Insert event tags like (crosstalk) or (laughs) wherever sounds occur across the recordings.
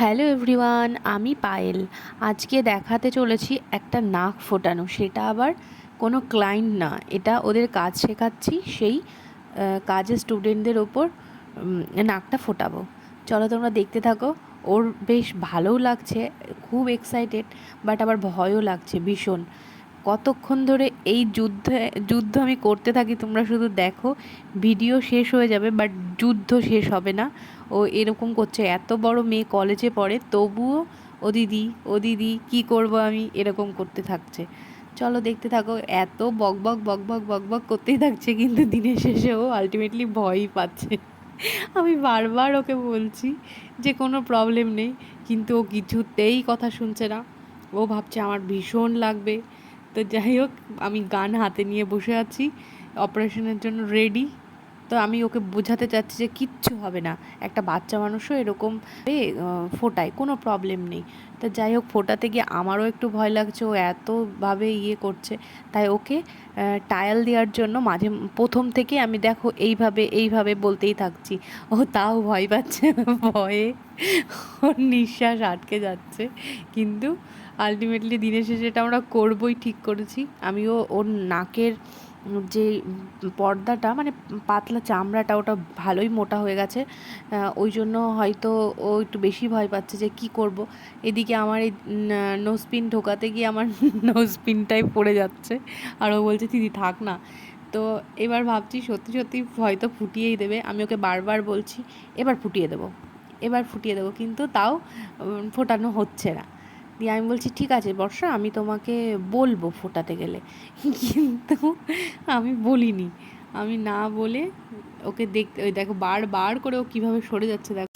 Hello everyone, আমি পায়েল। আজকে দেখাতে চলেছি একটা নাক ফোটানো। সেটা আবার কোনো ক্লায়েন্ট না, এটা ওদের কাজ শেখাচ্ছি, সেই কাজের স্টুডেন্টদের ওপর নাকটা ফোটাবো। চলো তোমরা দেখতে থাকো। ওর বেশ ভালোও লাগছে, খুব এক্সাইটেড, বাট আবার ভয়ও লাগছে, ভীষণ। কতক্ষণ ধরে এই যুদ্ধে, যুদ্ধ আমি করতে থাকি তোমরা শুধু দেখো ভিডিও শেষ হয়ে যাবে বাট যুদ্ধ শেষ হবে না। ও এরকম করছে, এত বড় মেয়ে কলেজে পড়ে, তবুও, ও দিদি ও দিদি, কী করব আমি? এরকম করতে থাকছে। চলো দেখতে থাকো, এত বক বক বক বক বক বক করতেই থাকছে, কিন্তু দিনের শেষে ও আলটিমেটলি ভয়ই পাচ্ছে। আমি বারবার ওকে বলছি যে, কোনো প্রবলেম নেই। কিন্তু ও কিছুতেই কথা শুনছে না। ও ভাবছে, আমার ভীষণ লাগবে। তো যাই হোক আমি গান হাতে নিয়ে বসে আছি। অপারেশনের জন্য রেডি তো আমি ওকে বোঝাতে চাচ্ছি যে কিচ্ছু হবে না। একটা বাচ্চা মানুষও এরকম ফোটায়, কোনো প্রবলেম নেই। তো যাই হোক, ফোটাতে গিয়ে আমারও একটু ভয় লাগছে, ও এতভাবে ইয়ে করছে। তাই ওকে টায়াল দেওয়ার জন্য মাঝে প্রথম থেকে আমি দেখো এইভাবে এইভাবে বলতেই থাকছি। ও তাও ভয় পাচ্ছে, ভয়ে ওর নিঃশ্বাস আটকে যাচ্ছে। কিন্তু আলটিমেটলি দিনের শেষে এটা আমরা করবই, ঠিক করেছি। আমিও ওর নাকের যে পর্দাটা মানে পাতলা চামড়াটা, ওটা ভালোই মোটা হয়ে গেছে। ওই জন্য হয়তো ও একটু বেশি ভয় পাচ্ছে যে কি করব। এদিকে আমার এই নোজপিন ঢোকাতে গিয়ে আমার (laughs) নোজপিনটাই পড়ে যাচ্ছে। আর ও বলছে, দিদি, থাক না। তো এবার ভাবছি, সত্যি সত্যি হয়তো ফুটিয়েই দেবে। আমি ওকে বারবার বলছি, এবার ফুটিয়ে দেবো। এবার ফুটিয়ে দেবো, কিন্তু তাও ফোটানো হচ্ছে না। দিয়ে আমি বলছি, ঠিক আছে বর্ষা, আমি তোমাকে বলব ফোটাতে গেলে। কিন্তু আমি বলিনি। আমি না বলে ওকে দেখতে, ওই দেখো বার বার করে ও কীভাবে সরে যাচ্ছে দেখো।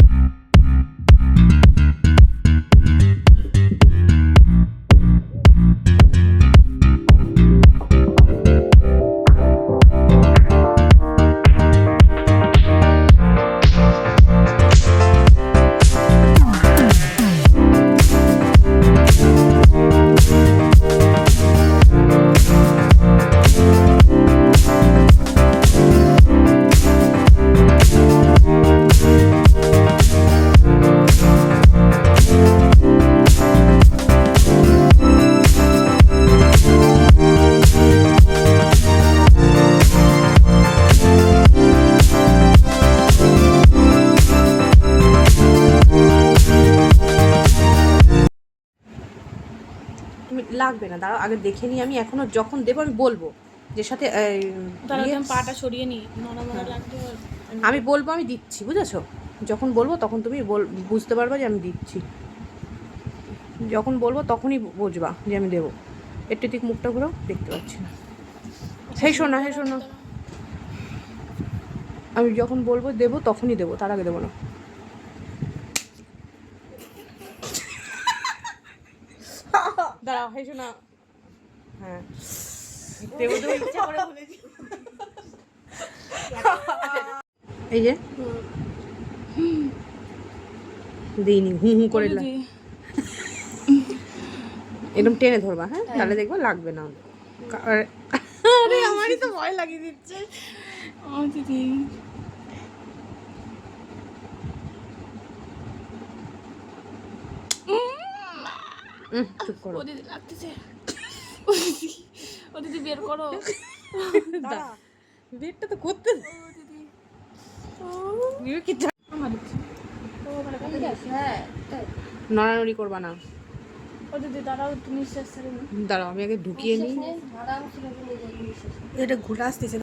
লাগবে না। দাঁড়াও আগে দেখে নিই। আমি এখনও যখন দেবো আমি বলব যে সাথে ইয়ে- আমি পাটা সরিয়ে নিই। আমি বলব আমি দিচ্ছি বুঝেছ? যখন বলব তখন তুমি বল বুঝতে পারবে যে আমি দিচ্ছি। যখন বলব তখনই বুঝবা যে আমি দেবো। একটু ঠিক মুখটা ঘুরো দেখতে পাচ্ছি না। সেই শোনা হে শোনো আমি যখন বলব দেবো তখনই দেবো তার আগে দেবো না। দাঁড়াও হে শোনা হ্যাঁ। এই যে। দিইনি হু হু করে এরকম টেনে ধরবা হ্যাঁ? তাহলে দেখবা লাগবে না। আরে আরে আমারই তো ভয় লাগিয়ে দিচ্ছে। দিদি চুপ করো। ও দিদি লাগতেছে। ও দিদি বের করো। (laughs) বেডটা তো করতে দে। নিয়ে কি যা- আমার দিদি ও কথা গেছে হ্যাঁ নড়ানড়ি করবা না। দাঁড়াও আমি আগে ঢুকিয়ে নিই। এটা ঘুরে আসতেছে।